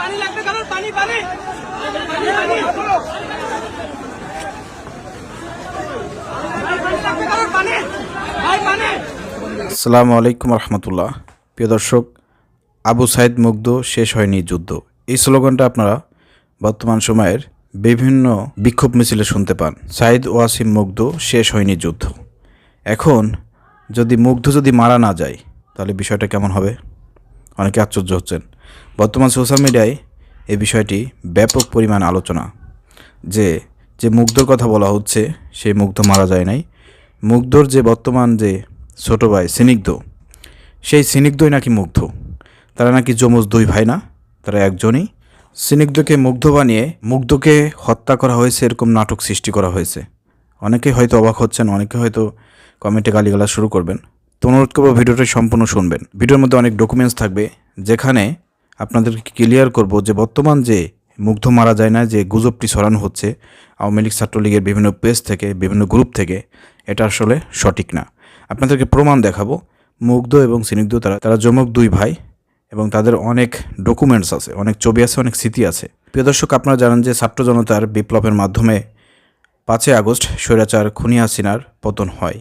পানি লাগবে কারণ পানি পানি। আসসালামু আলাইকুম রহমতুল্লাহ। প্রিয় দর্শক, আবু সাইদ মুগ্ধ শেষ হয়নি যুদ্ধ। এই স্লোগানটা আপনারা বর্তমান সময়ের বিভিন্ন বিক্ষোভ মিছিলে শুনতে পান। সাইদ ওয়াসিম মুগ্ধ শেষ হয়নি যুদ্ধ। এখন যদি মুগ্ধ যদি মারা না যায়, তাহলে বিষয়টা কেমন হবে? অনেকে আশ্চর্য হচ্ছেন। বর্তমান সোশ্যাল মিডিয়ায় এই বিষয়টি ব্যাপক পরিমাণ আলোচনা। যে যে মুগ্ধর কথা বলা হচ্ছে সেই মুগ্ধ মারা যায় নাই। মুগ্ধর যে বর্তমান যে ছোটো ভাই স্নিগ্ধ সেই স্নিগ্ধই নাকি মুগ্ধ। তারা নাকি যমজ দুই ভাই না, তারা একজনই। স্নিগ্ধকে মুগ্ধ বানিয়ে মুগ্ধকে হত্যা করা হয়েছে এরকম নাটক সৃষ্টি করা হয়েছে। অনেকে হয়তো অবাক হচ্ছেন, অনেকে হয়তো কমেন্টে গালিগালা শুরু করবেন। তো অনুরোধ করব ভিডিওটি সম্পূর্ণ শুনবেন। ভিডিওর মধ্যে অনেক ডকুমেন্টস থাকবে, যেখানে আপনাদেরকে ক্লিয়ার করব যে বর্তমান যে মুগ্ধ মারা যায় না, যে গুজবটি ছড়ানো হচ্ছে, আওয়ামী লীগ ছাত্রলীগের বিভিন্ন পেজ থেকে, বিভিন্ন গ্রুপ থেকে, এটা আসলে সঠিক না। আপনাদেরকে প্রমাণ দেখাবো, মুগ্ধ এবং স্নিগ্ধ তারা তারা যমক দুই ভাই এবং তাদের অনেক ডকুমেন্টস আছে, অনেক ছবি আছে, অনেক স্মৃতি আছে। প্রিয় দর্শক, আপনারা জানেন যে ছাত্র জনতার বিপ্লবের মাধ্যমে পাঁচই আগস্ট স্বৈরাচার খুনিয়া সিনার পতন হয়।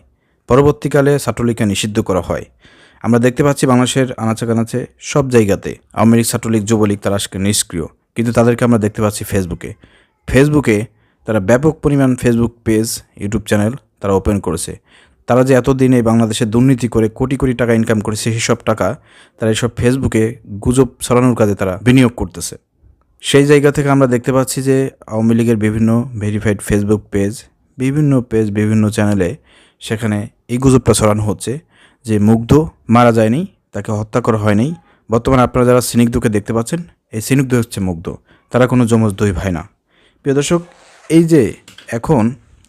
পরবর্তীকালে ছাত্রলীগকে নিষিদ্ধ করা হয়। আমরা দেখতে পাচ্ছি বাংলাদেশের আনাচে কানাচে সব জায়গাতে আওয়ামী লীগ, ছাত্রলীগ, যুবলীগ তারা আজকে নিষ্ক্রিয়। কিন্তু তাদেরকে আমরা দেখতে পাচ্ছি ফেসবুকে ফেসবুকে তারা ব্যাপক পরিমাণ ফেসবুক পেজ ইউটিউব চ্যানেল তারা ওপেন করেছে। তারা যে এতদিন বাংলাদেশে দুর্নীতি করে কোটি কোটি টাকা ইনকাম করেছে, সেসব টাকা তারা এইসব ফেসবুকে গুজব ছড়ানোর কাজে তারা বিনিয়োগ করতেছে। সেই জায়গা থেকে আমরা দেখতে পাচ্ছি যে আওয়ামী লীগের বিভিন্ন ভেরিফাইড ফেসবুক পেজ বিভিন্ন পেজ বিভিন্ন চ্যানেলে সেখানে এই গুজবটা ছড়ানো হচ্ছে যে মুগ্ধ মারা যায়নি, তাকে হত্যা করা হয়নি। বর্তমানে আপনারা যারা স্নিগ্ধকে দেখতে পাচ্ছেন, এই স্নিগ্ধ হচ্ছে মুগ্ধ। তারা কোনো যমজ দুই ভাই না। প্রিয় দর্শক, এই যে এখন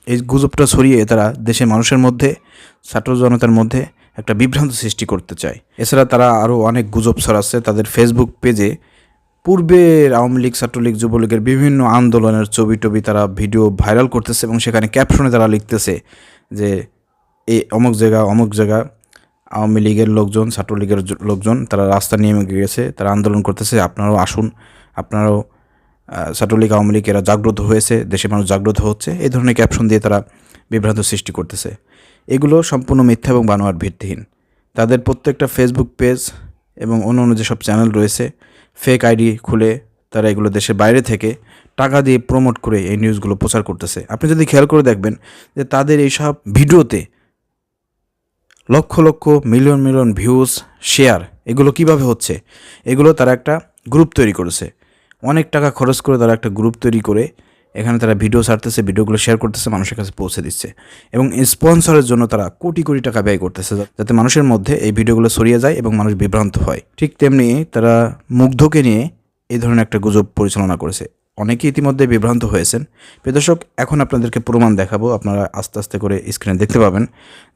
এই গুজবটা ছড়িয়ে তারা দেশের মানুষের মধ্যে, ছাত্র জনতার মধ্যে একটা বিভ্রান্ত সৃষ্টি করতে চায়। এছাড়া তারা আরও অনেক গুজব ছড়াচ্ছে তাদের ফেসবুক পেজে পূর্বের আওয়ামী লীগ, ছাত্রলীগ, যুবলীগের বিভিন্ন আন্দোলনের ছবি টবি তারা ভিডিও ভাইরাল করতেছে এবং সেখানে ক্যাপশনে তারা লিখতেছে যে এই অমুক জায়গা অমুক জায়গা, আওয়ামী লীগের লোকজন, ছাত্রলীগের লোকজন, তারা রাস্তা নিয়ে গিয়েছে তারা আন্দোলন করতেছে, আপনারাও আসুন, আপনারাও ছাত্রলীগ, আওয়ামী লীগ, এরা জাগ্রত হয়েছে, দেশের মানুষ জাগ্রত হচ্ছে, এই ধরনের ক্যাপশন দিয়ে তারা বিভ্রান্ত সৃষ্টি করতেছে। এগুলো সম্পূর্ণ মিথ্যা এবং বানোয়ার ভিত্তিহীন। তাদের প্রত্যেকটা ফেসবুক পেজ এবং অন্য অন্য যেসব চ্যানেল রয়েছে ফেক আইডি খুলে তারা এগুলো দেশের বাইরে থেকে টাকা দিয়ে প্রমোট করে এই নিউজগুলো প্রচার করতেছে। আপনি যদি খেয়াল করে দেখবেন যে তাদের এইসব ভিডিওতে lakh lakh, million million views share এগুলো কীভাবে হচ্ছে? এগুলো তারা একটা গ্রুপ তৈরি করেছে। অনেক টাকা খরচ করে তারা একটা গ্রুপ তৈরি করে এখানে তারা ভিডিও ছাড়তেছে ভিডিওগুলো শেয়ার করতেছে, মানুষের কাছে পৌঁছে দিচ্ছে। এবং স্পন্সরের জন্য তারা কোটি কোটি টাকা ব্যয় করতেছে, যাতে মানুষের মধ্যে এই ভিডিওগুলো ছড়িয়ে যায় এবং মানুষ বিভ্রান্ত হয়। ঠিক তেমনি তারা মুগ্ধকে নিয়ে এই ধরনের একটা গুজব পরিচালনা করেছে। অনেকে ইতিমধ্যে বিভ্রান্ত হয়েছেন। প্রিয় দর্শক এখন আপনাদেরকে প্রমাণ দেখাবো। আপনারা আস্তে আস্তে করে স্ক্রিনে দেখতে পাবেন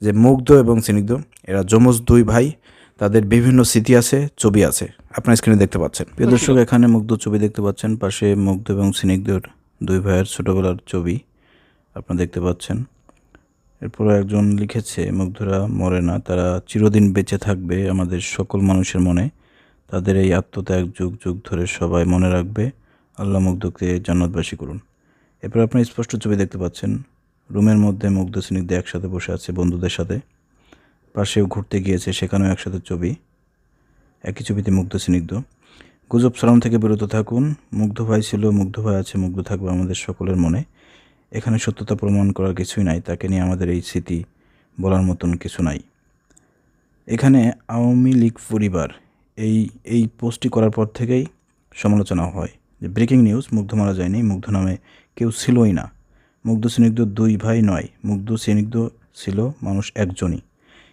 যে মুগ্ধ এবং স্নিগ্ধ এরা যমজ দুই ভাই তাদের বিভিন্ন স্মৃতি আছে ছবি আছে। আপনার স্ক্রিনে দেখতে পাচ্ছেন। প্রিয় দর্শক এখানে মুগ্ধ ছবি দেখতে পাচ্ছেন। পাশে মুগ্ধ এবং স্নিগ্ধর দুই ভাইয়ের ছোটোবেলার ছবি আপনারা দেখতে পাচ্ছেন। এরপরে একজন লিখেছে মুগ্ধরা মরে না তারা চিরদিন বেঁচে থাকবে আমাদের সকল মানুষের মনে। তাদের এই আত্মত্যাগ যুগ যুগ ধরে সবাই মনে রাখবে। আল্লাহ মুগ্ধকে জান্নাতবাসী করুন। এরপর আপনি স্পষ্ট ছবি দেখতে পাচ্ছেন। রুমের মধ্যে মুগ্ধ স্নিগ্ধ একসাথে বসে আছে বন্ধুদের সাথে। পাশেও ঘুরতে গিয়েছে সেখানেও একসাথে ছবি। একই ছবিতে মুগ্ধ স্নিগ্ধ। গুজব ছড়ানো থেকে বিরত থাকুন। মুগ্ধ ভাই ছিল, মুগ্ধ ভাই আছে, মুগ্ধ থাকবে আমাদের সকলের মনে। এখানে সত্যতা প্রমাণ করার কিছুই নাই, তাকে নিয়ে আমাদের এই স্মৃতি বলার মতন কিছু নাই। এখানে আওয়ামী লীগ পরিবার এই এই পোস্টটি করার পর থেকেই সমালোচনা হয়। যে ব্রেকিং নিউজ, মুগ্ধ মারা যায়নি, মুগ্ধ নামে কেউ ছিলই না। মুগ্ধ স্নিগ্ধ দুই ভাই নয়, মুগ্ধ স্নিগ্ধ ছিল মানুষ একজনই।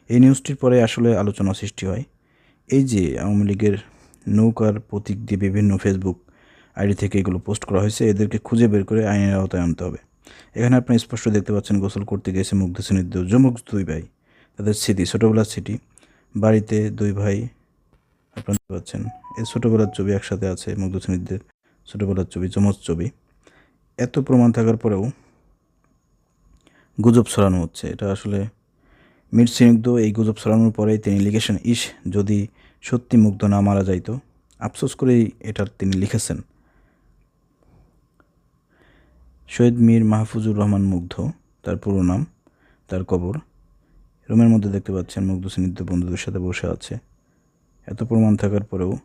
এই নিউজটির পরে আসলে আলোচনা সৃষ্টি হয়। এই যে আওয়ামী লীগের নৌকার প্রতীক দিয়ে বিভিন্ন ফেসবুক আইডি থেকে এগুলো পোস্ট করা হয়েছে, এদেরকে খুঁজে বের করে আইনের আওতায় আনতে হবে। এখানে আপনি স্পষ্ট দেখতে পাচ্ছেন, গোসল করতে গিয়েছে মুগ্ধ স্নিগ্ধ যমুক দুই ভাই, তাদের স্মৃতি, ছোটোবেলার স্মৃতি। বাড়িতে দুই ভাই, আপনারা দেখতে পাচ্ছেন, এই ছোটোবেলার ছবি একসাথে আছে মুগ্ধ স্নিগ্ধের। ছোটোবেলার ছবি যমজ ছবি। এত প্রমাণ থাকার পরেও গুজব ছড়ানো হচ্ছে। এটা আসলে মীর স্নিগ্ধ এই গুজব ছড়ানোর পরেই তিনি লিখেছেন ইস যদি সত্যি মুগ্ধ না মারা যাইতো, আফসোস করেই এটা তিনি লিখেছেন। শহীদ মীর মাহফুজুর রহমান মুগ্ধ, তার পুরো নাম, তার কবর। রুমের মধ্যে দেখতে পাচ্ছেন মুগ্ধ স্নিগ্ধ বন্ধুদের সাথে বসে আছে। এত প্রমাণ থাকার পরেও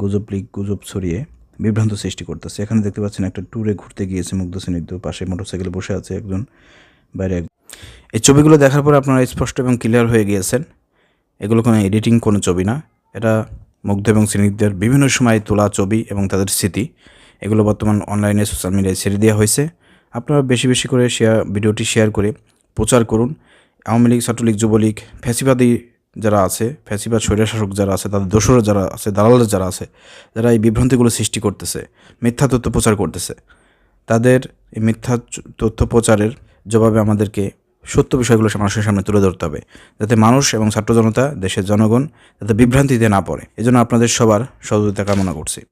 গুজব লিক গুজব ছড়িয়ে বিভ্রান্ত সৃষ্টি করতেছে। এখানে দেখতে পাচ্ছেন একটা ট্যুরে ঘুরতে গিয়েছে মুগ্ধ স্নিগ্ধ পাশে মোটরসাইকেলে বসে আছে একজন, বাইরে এই ছবিগুলো দেখার পর আপনারা স্পষ্ট এবং ক্লিয়ার হয়ে গিয়েছেন। এগুলো কোনো এডিটিং কোনো ছবি না। এটা মুগ্ধ এবং স্নিগ্ধের বিভিন্ন সময় তোলা ছবি এবং তাদের স্মৃতি। এগুলো বর্তমান অনলাইনে সোশ্যাল মিডিয়ায় ছেড়ে দেওয়া হয়েছে। আপনারা বেশি বেশি করে শেয়ার ভিডিওটি শেয়ার করে প্রচার করুন। আওয়ামী লীগ, ছাত্রলীগ, যুবলীগ, ফ্যাসিবাদী যারা আছে, ফ্যাসিবাদ, স্বৈরাশাসক যারা আছে, তাদের দোসরা যারা আছে দালাল যারা আছে, যারা এই বিভ্রান্তিগুলো সৃষ্টি করতেছে, মিথ্যা তথ্য প্রচার করতেছে, তাদের এই মিথ্যা তথ্য প্রচারের জবাবে আমাদেরকে সত্য বিষয়গুলো মানুষের সামনে তুলে ধরতে হবে, যাতে মানুষ এবং ছাত্র জনতা, দেশের জনগণ, যাতে বিভ্রান্তিতে না পড়ে। এজন্য আপনাদের সবার সহযোগিতা কামনা করছি।